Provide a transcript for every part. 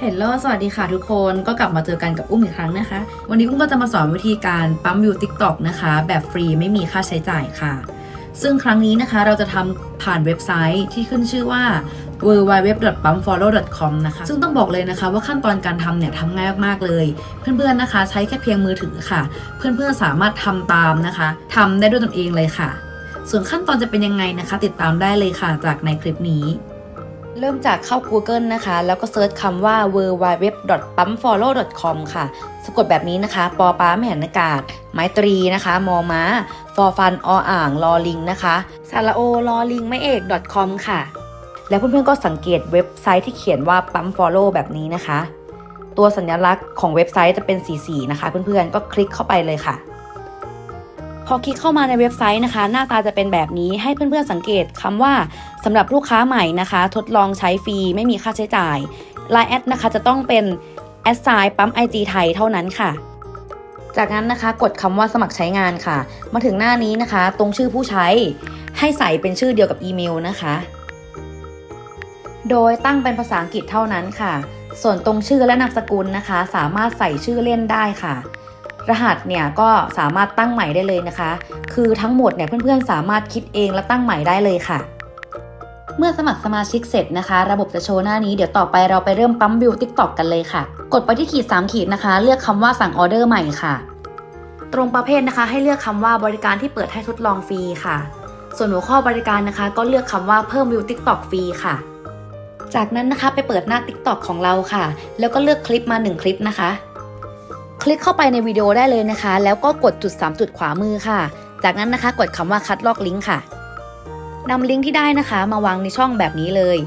เฮลโลสวัสดีค่ะทุกคนก็กลับมาเจอกันกับอุ้มอีกครั้งนะคะ วันนี้อุ้มก็จะมาสอนวิธีการปั๊มวิว TikTok นะคะ แบบฟรีไม่มีค่าใช้จ่ายค่ะ ซึ่งครั้งนี้นะคะเราจะทำผ่านเว็บไซต์ที่ขึ้นชื่อว่า w w w p u m f o l l o w c o m นะคะ ซึ่งต้องบอกเลยนะคะว่าขั้นตอนการทำเนี่ยทำง่ายมากๆเลย เพื่อนๆนะคะ ใช้แค่เพียงมือถือค่ะ เพื่อนๆสามารถทำตามนะคะทำได้ด้วยตนเองเลยค่ะ ส่วนขั้นตอนจะเป็นยังไงนะคะ ติดตามได้เลยค่ะ จากในคลิปนี้ เริ่มจากเข้า Google นะคะ แล้วก็เซิร์ชคำว่า w w w p u m f o l l o w c o m ค่ะ สะกดแบบนี้นะคะ ปอป้าแม่หนอากาศ ไม้ตรีนะคะ มอม้า ฟอฟัน ออ่าง ลอลิงนะคะสาระโอลอลิงไม่เอก .com ค่ะ แล้วเพื่อนๆก็สังเกตเว็บไซต์ที่เขียนว่า pump follow แบบนี้นะคะ ตัวสัญลักษณ์ของเว็บไซต์จะเป็นสีๆนะคะ เพื่อนๆก็คลิกเข้าไปเลยค่ะ พอคลิกเข้ามาในเว็บไซต์นะคะ หน้าตาจะเป็นแบบนี้ให้เพื่อนๆสังเกตคำว่าสำหรับลูกค้าใหม่นะคะ ทดลองใช้ฟรีไม่มีค่าใช้จ่าย Line แอดนะคะจะต้องเป็นแอดไซน์ปั๊ม IG ไทยเท่านั้นค่ะ จากนั้นนะคะกดคำว่าสมัครใช้งานค่ะ มาถึงหน้านี้นะคะ ตรงชื่อผู้ใช้ ให้ใส่เป็นชื่อเดียวกับอีเมลนะคะ โดยตั้งเป็นภาษาอังกฤษเท่านั้นค่ะ ส่วนตรงชื่อและนามสกุลนะคะ สามารถใส่ชื่อเล่นได้ค่ะ รหัสเนี่ยก็สามารถตั้งใหม่ได้เลยนะคะ คือทั้งหมดเนี่ยเพื่อนๆสามารถคิดเองและตั้งใหม่ได้เลยค่ะ เมื่อสมัครสมาชิกเสร็จนะคะ ระบบจะโชว์หน้านี้เดี๋ยวต่อไปเราไปเริ่มปั๊มวิว TikTok กันเลยค่ะ กดไปที่ขีด3ขีดนะคะ เลือกคำว่าสั่งออเดอร์ใหม่ค่ะ ตรงประเภทนะคะ ให้เลือกคำว่าบริการที่เปิดให้ทดลองฟรีค่ะ ส่วนหัวข้อบริการนะคะ ก็เลือกคำว่าเพิ่มวิว TikTok ฟรีค่ะจากนั้นนะคะไปเปิดหน้า TikTok ของเราค่ะ แล้วก็เลือกคลิปมา 1 คลิปนะคะ ลิกเข้าไปในวิดีโอได้เลยนะคะ แล้วก็กดจุด 3 จุดขวามือค่ะ จากนั้นนะคะกดคำว่าคัดลอกลิงก์ค่ะนำลิงก์ที่ได้นะคะ มาวางในช่องแบบนี้เลย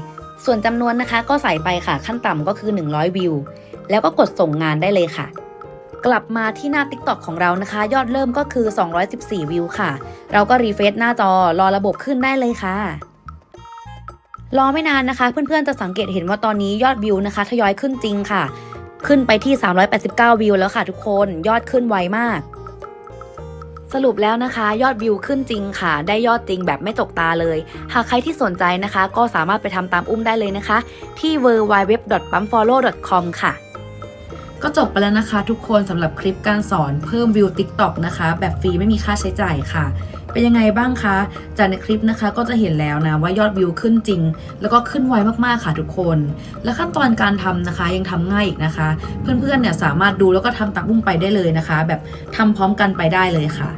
ส่วนจำนวนนะคะก็ใส่ไปค่ะขั้นต่ำก็คือ 100 วิว แล้วก็กดส่งงานได้เลยค่ะ กลับมาที่หน้า TikTok ของเรานะคะ ยอดเริ่มก็คือ 214 วิวค่ะ เราก็รีเฟรชหน้าจอรอระบบขึ้นได้เลยค่ะ รอไม่นานนะคะ เพื่อนๆจะสังเกตเห็นว่าตอนนี้ยอดวิวนะคะทยอยขึ้นจริงค่ะ ขึ้นไปที่ 389 วิวแล้วค่ะทุกคนยอดขึ้นไวมาก สรุปแล้วนะคะ ยอดวิวขึ้นจริงค่ะ ได้ยอดจริงแบบไม่ตกตาเลย หากใครที่สนใจนะคะ ก็สามารถไปทำตามอุ้มได้เลยนะคะ ที่ w w w p u m f o l l o w c o m ค่ะก็จบไปแล้วนะคะ ทุกคนสำหรับคลิปการสอนเพิ่มวิว TikTok นะคะ แบบฟรีไม่มีค่าใช้จ่ายค่ะ เป็นยังไงบ้างคะ จากในคลิปนะคะก็จะเห็นแล้วนะว่ายอดวิวขึ้นจริง แล้วก็ขึ้นไวมากๆค่ะทุกคน และขั้นตอนการทำนะคะยังทำง่ายอีกนะคะ เพื่อนๆเนี่ยสามารถดูแล้วก็ทำตามอุ้มไปได้เลยนะคะ แบบทำพร้อมกันไปได้เลยค่ะ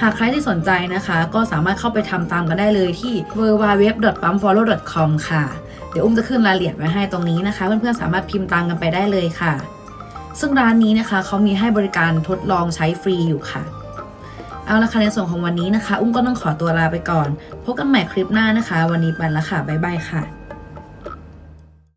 หากใครที่สนใจนะคะ ก็สามารถเข้าไปทำตามกันได้เลยที่ www.pumpfollow.com ค่ะ เดี๋ยวอุ้มจะขึ้นรายละเอียดไว้ให้ตรงนี้นะคะ เพื่อนๆสามารถพิมพ์ตามกันไปได้เลยค่ะ ซึ่งร้านนี้นะคะเขามีให้บริการทดลองใช้ฟรีอยู่ค่ะ เอาละค่ะในส่วนของวันนี้นะคะ อุ้มก็ต้องขอตัวลาไปก่อน พบกันใหม่คลิปหน้านะคะ วันนี้ไปแล้วค่ะ บ๊ายบายค่ะ